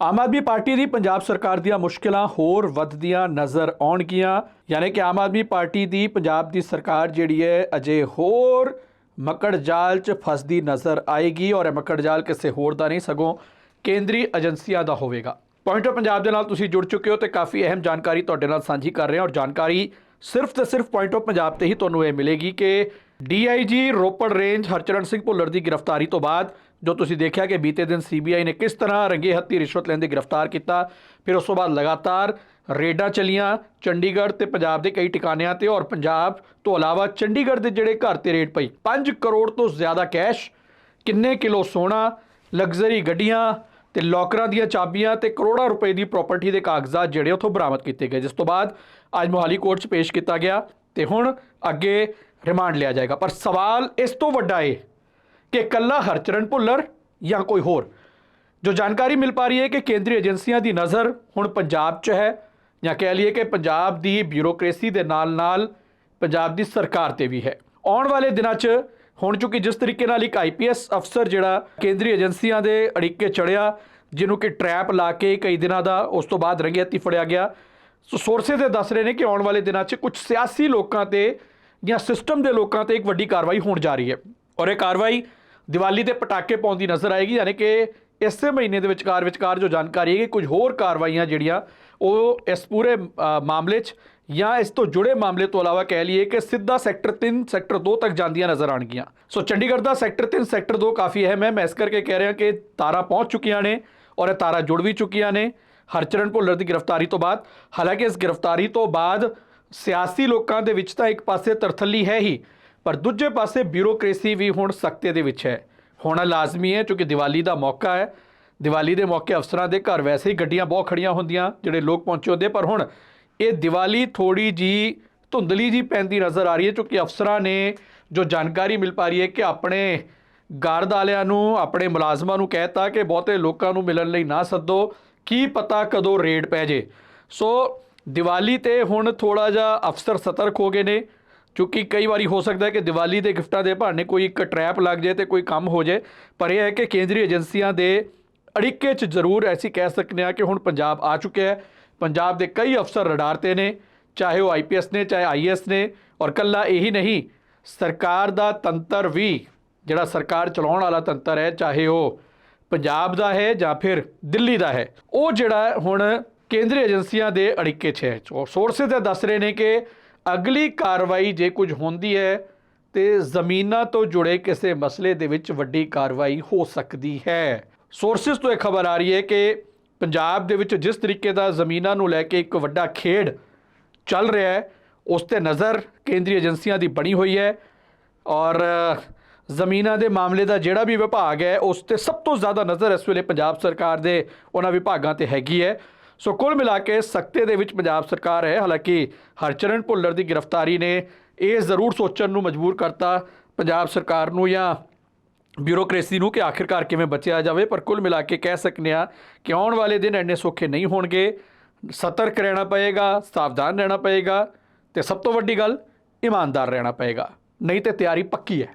Aam Aadmi party ਦੀ ਪੰਜਾਬ ਸਰਕਾਰ ਦੀਆਂ ਮੁਸ਼ਕਲਾਂ ਹੋਰ ਵੱਧਦੀਆਂ ਨਜ਼ਰ ਆਉਣਗੀਆਂ। ਯਾਨੀ ਕਿ ਆਮ ਆਦਮੀ ਪਾਰਟੀ ਦੀ ਪੰਜਾਬ ਦੀ ਸਰਕਾਰ ਜਿਹੜੀ ਹੈ, ਅਜੇ ਹੋਰ ਮੱਕੜ ਜਾਲ 'ਚ ਫਸਦੀ ਨਜ਼ਰ ਆਏਗੀ ਔਰ ਇਹ ਮੱਕੜ ਜਾਲ ਕਿਸੇ ਹੋਰ ਦਾ ਨਹੀਂ, ਸਗੋਂ ਕੇਂਦਰੀ ਏਜੰਸੀਆਂ ਦਾ ਹੋਵੇਗਾ। ਪੁਆਇੰਟ ਆਫ ਪੰਜਾਬ ਦੇ ਨਾਲ ਤੁਸੀਂ ਜੁੜ ਚੁੱਕੇ ਹੋ ਤੇ ਕਾਫੀ ਅਹਿਮ ਜਾਣਕਾਰੀ ਤੁਹਾਡੇ ਨਾਲ ਸਾਂਝੀ ਕਰ ਰਹੇ ਹਾਂ ਔਰ ਜਾਣਕਾਰੀ ਸਿਰਫ ਤੇ ਸਿਰਫ ਪੁਆਇੰਟ ਆਫ ਪੰਜਾਬ ਤੇ ਹੀ ਤੁਹਾਨੂੰ ਇਹ ਮਿਲੇਗੀ ਕਿ ਡੀਆਈਜੀ ਰੋਪੜ ਰੇਂਜ ਹਰਚਰਨ ਸਿੰਘ ਭੁੱਲਰ ਦੀ ਗ੍ਰਿਫਤਾਰੀ ਤੋਂ ਬਾਅਦ ਜੋ ਤੁਸੀਂ ਦੇਖਿਆ ਕਿ ਬੀਤੇ ਦਿਨ ਸੀਬੀਆਈ ਨੇ ਕਿਸ ਤਰ੍ਹਾਂ ਰੰਗੇ ਹੱਥੀ ਰਿਸ਼ਵਤ ਲੈਂਦੇ ਗ੍ਰਿਫਤਾਰ ਕੀਤਾ, ਫਿਰ ਉਸ ਤੋਂ ਬਾਅਦ ਲਗਾਤਾਰ ਰੇਡਾਂ ਚੱਲੀਆਂ, ਚੰਡੀਗੜ੍ਹ ਤੇ ਪੰਜਾਬ ਦੇ ਕਈ ਟਿਕਾਣਿਆਂ ਤੇ ਔਰ ਪੰਜਾਬ ਤੋਂ ਇਲਾਵਾ ਚੰਡੀਗੜ੍ਹ ਦੇ ਜਿਹੜੇ ਘਰ ਤੇ ਰੇਡ ਪਈ 5 ਕਰੋੜ ਤੋਂ ਜ਼ਿਆਦਾ ਕੈਸ਼, ਕਿੰਨੇ ਕਿਲੋ ਸੋਨਾ, ਲਗਜ਼ਰੀ ਗੱਡੀਆਂ ਤੇ ਲੋਕਰਾਂ ਦੀਆਂ ਚਾਬੀਆਂ ਤੇ ਕਰੋੜਾਂ ਰੁਪਏ ਦੀ ਪ੍ਰਾਪਰਟੀ ਦੇ ਕਾਗਜ਼ਾਤ ਜਿਹੜੇ ਉੱਥੋਂ ਬਰਾਮਦ ਕੀਤੇ ਗਏ, ਜਿਸ ਤੋਂ ਬਾਅਦ ਅੱਜ ਮੋਹਾਲੀ ਕੋਰਟ 'ਚ ਪੇਸ਼ ਕੀਤਾ ਗਿਆ ਤੇ ਹੁਣ ਅੱਗੇ ਰਿਮਾਂਡ ਲਿਆ ਜਾਏਗਾ। ਪਰ ਸਵਾਲ ਇਸ ਤੋਂ ਵੱਡਾ ਏ ਕਿ ਕੱਲਾ ਹਰਚਰਨ ਭੁੱਲਰ ਜਾਂ ਕੋਈ ਹੋਰ? ਜੋ ਜਾਣਕਾਰੀ ਮਿਲ ਪਾ ਰਹੀ ਹੈ ਕਿ ਕੇਂਦਰੀ ਏਜੰਸੀਆਂ ਦੀ ਨਜ਼ਰ ਹੁਣ ਪੰਜਾਬ 'ਚ ਹੈ ਜਾਂ ਕਹਿ ਲਈਏ ਕਿ ਪੰਜਾਬ ਦੀ ਬਿਊਰੋਕ੍ਰੇਸੀ ਦੇ ਨਾਲ-ਨਾਲ ਪੰਜਾਬ ਦੀ ਸਰਕਾਰ ਤੇ ਵੀ ਹੈ। ਆਉਣ ਵਾਲੇ ਦਿਨਾਂ 'ਚ ਹੁਣ ਚੁੱਕੀ ਜਿਸ ਤਰੀਕੇ ਨਾਲ ਇੱਕ ਆਈਪੀਐਸ ਅਫਸਰ ਜਿਹੜਾ ਕੇਂਦਰੀ ਏਜੰਸੀਆਂ ਦੇ ਅੜਿੱਕੇ ਚੜਿਆ, ਜਿਹਨੂੰ ਕਿ ਟਰੈਪ ਲਾ ਕੇ ਕਈ ਦਿਨਾਂ ਦਾ ਉਸ ਤੋਂ ਬਾਅਦ ਰੰਗਿਆਤੀ ਫੜਿਆ ਗਿਆ। ਸੋ ਸੋਰਸਸ ਇਹ ਦੱਸ ਰਹੇ ਨੇ ਕਿ ਆਉਣ ਵਾਲੇ ਦਿਨਾਂ 'ਚ ਕੁਝ ਸਿਆਸੀ ਲੋਕਾਂ ਤੇ ਜਾਂ ਸਿਸਟਮ ਦੇ ਲੋਕਾਂ ਤੇ ਇੱਕ ਵੱਡੀ ਕਾਰਵਾਈ ਹੋਣ ਜਾ ਰਹੀ ਹੈ। ਔਰ ਇਹ ਕਾਰਵਾਈ ਦੀਵਾਲੀ ਦੇ ਪਟਾਕੇ ਪਾਉਂਦੀ ਨਜ਼ਰ ਆਏਗੀ, ਯਾਨੀ ਕਿ ਇਸੇ ਮਹੀਨੇ ਦੇ ਵਿਚਕਾਰ ਵਿਚਕਾਰ ਜੋ ਜਾਣਕਾਰੀ ਹੈ ਕਿ ਕੁਝ ਹੋਰ ਕਾਰਵਾਈਆਂ ਜਿਹੜੀਆਂ ਉਹ ਇਸ ਪੂਰੇ ਮਾਮਲੇ 'ਚ ਜਾਂ ਇਸ ਤੋਂ ਜੁੜੇ ਮਾਮਲੇ ਤੋਂ ਇਲਾਵਾ ਕਹਿ ਲਈਏ ਕਿ ਸਿੱਧਾ ਸੈਕਟਰ 3 ਸੈਕਟਰ 2 ਤੱਕ ਜਾਂਦੀਆਂ ਨਜ਼ਰ ਆਣਗੀਆਂ ਸੋ ਚੰਡੀਗੜ੍ਹ ਦਾ ਸੈਕਟਰ 3 ਸੈਕਟਰ 2 ਕਾਫੀ ਅਹਿਮ ਹੈ। ਮੈਂ ਇਸ ਕਰਕੇ ਕਹਿ ਰਿਹਾ ਕਿ ਤਾਰਾਂ ਪਹੁੰਚ ਚੁੱਕੀਆਂ ਨੇ ਔਰ ਇਹ ਤਾਰਾਂ ਜੁੜ ਵੀ ਚੁੱਕੀਆਂ ਨੇ। ਹਰਚਰਨ ਭੁੱਲਰ ਦੀ ਗ੍ਰਿਫਤਾਰੀ ਤੋਂ ਬਾਅਦ, ਹਾਲਾਂਕਿ ਇਸ ਗ੍ਰਿਫਤਾਰੀ ਤੋਂ ਬਾਅਦ ਸਿਆਸੀ ਲੋਕਾਂ ਦੇ ਵਿੱਚ ਤਾਂ ਇੱਕ ਪਾਸੇ ਤਰਥੱਲੀ ਹੈ ਹੀ ਪਰ ਦੂਜੇ ਪਾਸੇ ਬਿਊਰੋਕ੍ਰੇਸੀ ਵੀ ਹੁਣ ਸਖਤੇ ਦੇ ਵਿੱਚ ਹੈ। ਹੋਣਾ ਲਾਜ਼ਮੀ ਹੈ, ਕਿਉਂਕਿ ਦੀਵਾਲੀ ਦਾ ਮੌਕਾ ਹੈ। ਦੀਵਾਲੀ ਦੇ ਮੌਕੇ ਅਫਸਰਾਂ ਦੇ ਘਰ ਵੈਸੇ ਹੀ ਗੱਡੀਆਂ ਬਹੁਤ ਖੜੀਆਂ ਹੁੰਦੀਆਂ, ਜਿਹੜੇ ਲੋਕ ਪਹੁੰਚੇ ਹੁੰਦੇ, ਪਰ ਹੁਣ ਇਹ ਦੀਵਾਲੀ ਥੋੜੀ ਜੀ ਧੁੰਦਲੀ ਜੀ ਪੈਂਦੀ ਨਜ਼ਰ ਆ ਰਹੀ ਹੈ, ਕਿਉਂਕਿ ਅਫਸਰਾਂ ਨੇ ਜੋ ਜਾਣਕਾਰੀ ਮਿਲ ਪਾ ਰਹੀ ਹੈ ਕਿ ਆਪਣੇ ਗਾਰਡ ਵਾਲਿਆਂ ਨੂੰ, ਆਪਣੇ ਮੁਲਾਜ਼ਮਾਂ ਨੂੰ ਕਹਿਤਾ ਕਿ ਬਹੁਤੇ ਲੋਕਾਂ ਨੂੰ ਮਿਲਣ ਲਈ ਨਾ ਸੱਦੋ। ਕੀ ਪਤਾ ਕਦੋਂ ਰੇਡ ਪੈ ਜੇ। ਸੋ ਦੀਵਾਲੀ ਤੇ ਹੁਣ ਥੋੜਾ ਜਿਹਾ ਅਫਸਰ ਸਤਰਕ ਹੋ ਗਏ ਨੇ। ਕਿਉਂਕਿ ਕਈ ਵਾਰੀ ਹੋ ਸਕਦਾ ਹੈ ਕਿ ਦੀਵਾਲੀ ਦੇ ਗਿਫਟਾਂ ਦੇ ਬਹਾਨੇ ਕੋਈ ਇੱਕ ਟਰੈਪ ਲੱਗ ਜਾਏ ਤੇ ਕੋਈ ਕੰਮ ਹੋ ਜਾਏ। ਪਰ ਇਹ ਹੈ ਕਿ ਕੇਂਦਰੀ ਏਜੰਸੀਆਂ ਦੇ ਅੜਿੱਕੇ 'ਚ ਜ਼ਰੂਰ ਐਸੀ ਕਹਿ ਸਕਨੇ ਆ ਕਿ ਹੁਣ ਪੰਜਾਬ ਆ ਚੁੱਕਿਆ ਹੈ। ਪੰਜਾਬ ਦੇ ਕਈ ਅਫਸਰ ਰਡਾਰ ਤੇ ਨੇ, ਚਾਹੇ ਉਹ ਆਈਪੀਐਸ ਨੇ, ਚਾਹੇ ਆਈਐਸ ਨੇ ਔਰ ਕੱਲਾ ਇਹੀ ਨਹੀਂ, ਸਰਕਾਰ ਦਾ ਤੰਤਰ ਵੀ, ਜਿਹੜਾ ਸਰਕਾਰ ਚਲਾਉਣ ਵਾਲਾ ਤੰਤਰ ਹੈ, ਚਾਹੇ ਉਹ ਪੰਜਾਬ ਦਾ ਹੈ ਜਾਂ ਫਿਰ ਦਿੱਲੀ ਦਾ ਹੈ, ਉਹ ਜਿਹੜਾ ਹੁਣ ਕੇਂਦਰੀ ਏਜੰਸੀਆਂ ਦੇ ਅੜਿੱਕੇ 'ਚ ਹੈ। ਔਰ ਸੋਰਸਿਸ ਇਹ ਦੱਸ ਰਹੇ ਨੇ ਕਿ ਅਗਲੀ ਕਾਰਵਾਈ ਜੇ ਕੁਝ ਹੁੰਦੀ ਹੈ, ਤੇ ਜ਼ਮੀਨਾਂ ਤੋਂ ਜੁੜੇ ਕਿਸੇ ਮਸਲੇ ਦੇ ਵਿੱਚ ਵੱਡੀ ਕਾਰਵਾਈ ਹੋ ਸਕਦੀ ਹੈ। ਸੋਰਸਿਸ ਤੋਂ ਇਹ ਖਬਰ ਆ ਰਹੀ ਹੈ ਕਿ ਪੰਜਾਬ ਦੇ ਵਿੱਚ ਜਿਸ ਤਰੀਕੇ ਦਾ ਜ਼ਮੀਨਾਂ ਨੂੰ ਲੈ ਕੇ ਇੱਕ ਵੱਡਾ ਖੇਡ ਚੱਲ ਰਿਹਾ ਹੈ, ਉਸ ਤੇ ਨਜ਼ਰ ਕੇਂਦਰੀ ਏਜੰਸੀਆਂ ਦੀ ਬਣੀ ਹੋਈ ਹੈ ਔਰ ਜ਼ਮੀਨਾਂ ਦੇ ਮਾਮਲੇ ਦਾ ਜਿਹੜਾ ਵੀ ਵਿਭਾਗ ਹੈ, ਉਸ ਤੇ ਸਭ ਤੋਂ ਜ਼ਿਆਦਾ ਨਜ਼ਰ ਇਸ ਵੇਲੇ ਪੰਜਾਬ ਸਰਕਾਰ ਦੇ ਉਹਨਾਂ ਵਿਭਾਗਾਂ ਤੇ ਹੈਗੀ ਹੈ। ਸੋ ਕੁੱਲ ਮਿਲਾ ਕੇ ਸਖਤੇ ਦੇ ਵਿੱਚ ਪੰਜਾਬ ਸਰਕਾਰ ਹੈ। ਹਾਲਾਂਕਿ ਹਰਚਰਨ ਭੁੱਲਰ ਦੀ ਗ੍ਰਿਫਤਾਰੀ ਨੇ ਇਹ ਜ਼ਰੂਰ ਸੋਚਣ ਨੂੰ ਮਜਬੂਰ ਕਰਤਾ। ਪੰਜਾਬ ਸਰਕਾਰ ਨੂੰ ਜਾਂ ਬਿਊਰੋਕ੍ਰੇਸੀ ਨੂੰ ਕਿ ਆਖਿਰਕਾਰ ਕਿਵੇਂ ਬਚਿਆ ਜਾਵੇ, ਪਰ ਕੁੱਲ ਮਿਲਾ ਕੇ ਕਹਿ ਸਕਨੇ ਆ ਕਿ ਆਉਣ ਵਾਲੇ ਦਿਨ ਇੰਨੇ ਸੌਖੇ ਨਹੀਂ ਹੋਣਗੇ। ਸਤਰਕ ਰਹਿਣਾ ਪਏਗਾ, ਸਾਵਧਾਨ ਰਹਿਣਾ ਪਏਗਾ ਤੇ ਸਭ ਤੋਂ ਵੱਡੀ ਗੱਲ ਇਮਾਨਦਾਰ ਰਹਿਣਾ ਪਏਗਾ। ਨਹੀਂ ਤੇ ਤਿਆਰੀ ਪੱਕੀ ਹੈ।